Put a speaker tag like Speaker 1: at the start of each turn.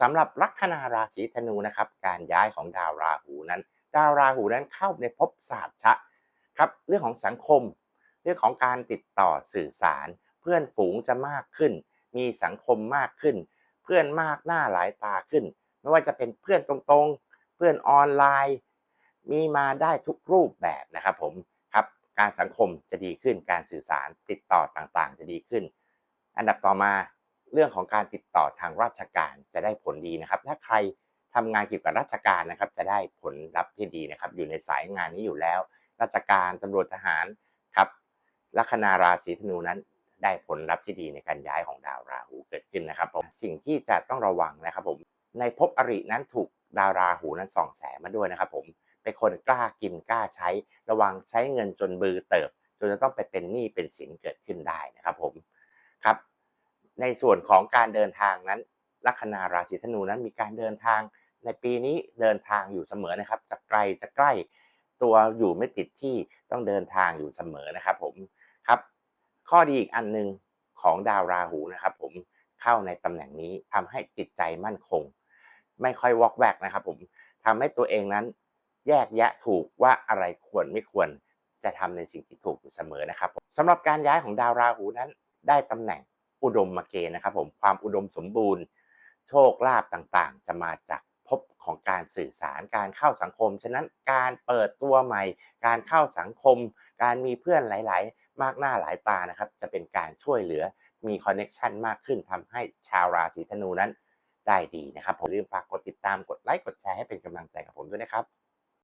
Speaker 1: สำหรับลัคนาราศีธนูนะครับการย้ายของดาวราหูนั้น ดาวราหูนั้นเข้าในภพศาสตร์ชะครับเรื่องของสังคม เรื่องของการติดต่อสื่อสาร เพื่อนฝูงจะมากขึ้น มีสังคมมากขึ้น เพื่อนมากหน้าหลายตาขึ้น ไม่ว่าจะเป็นเพื่อนตรงๆ เพื่อนออนไลน์ มีมาได้ทุกรูปแบบนะครับผมครับการสังคมจะดีขึ้นการสื่อสารติดต่อต่างๆ จะดีขึ้น อันดับต่อมา เรื่องของการติดต่อทางราชการจะได้ผลดีนะครับ ถ้าใครทำงานเกี่ยวกับราชการนะครับจะได้ผลลัพธ์ที่ดีนะครับ อยู่ในสายงานนี้อยู่แล้ว ราชการตำรวจทหารครับลัคนาราศีธนูนั้น ได้ผลลัพธ์ที่ดีในการย้ายของดาวราหูเกิดขึ้นนะครับผมสิ่งที่จะต้องระวังนะครับผมในภพอรินั้นถูกดาวราหูนั้นส่องแสงมาด้วยนะครับผมเป็นคนกล้ากินกล้าใช้ ระวังใช้เงินจนบือเติบจนจะต้องไปเป็นหนี้เป็นสินเกิดขึ้นได้นะครับผม ในส่วนของการเดินทางนั้นลัคนาราศีธนูนั้นมีการเดินทางในปีนี้เดินทางอยู่เสมอนะครับจะไกลจะใกล้ตัวอยู่ไม่ติดที่ต้องเดินทางอยู่เสมอนะครับผมครับข้อดีอีกอันหนึ่งของดาวราหูนะครับ ผมเข้าในตำแหน่งนี้ทำให้จิตใจมั่นคง ไม่ค่อยวอกแวกนะครับ ผมทำให้ตัวเองนั้นแยกแยะถูกว่าอะไรควรไม่ควรจะทำในสิ่งที่ถูกอยู่เสมอนะครับผมสำหรับการย้ายของดาวราหูนั้นได้ตำแหน่ง อุดมมาเกณฑ์นะครับผมความอุดมสมบูรณ์ โชคลาภต่างๆ จะมาจากพบของการสื่อสารการเข้าสังคม ฉะนั้นการเปิดตัวใหม่ การเข้าสังคม การมีเพื่อนหลาย ๆ มากหน้าหลายตานะครับจะเป็นการช่วยเหลือมีคอนเน็ชันมากขึ้นทำให้ชาวราศีธนูนั้นได้ดีนะครับผมอย่าลืมฝากกดติดตามกดไลค์กดแชร์ให้เป็นกำลังใจกับผมด้วยนะครับ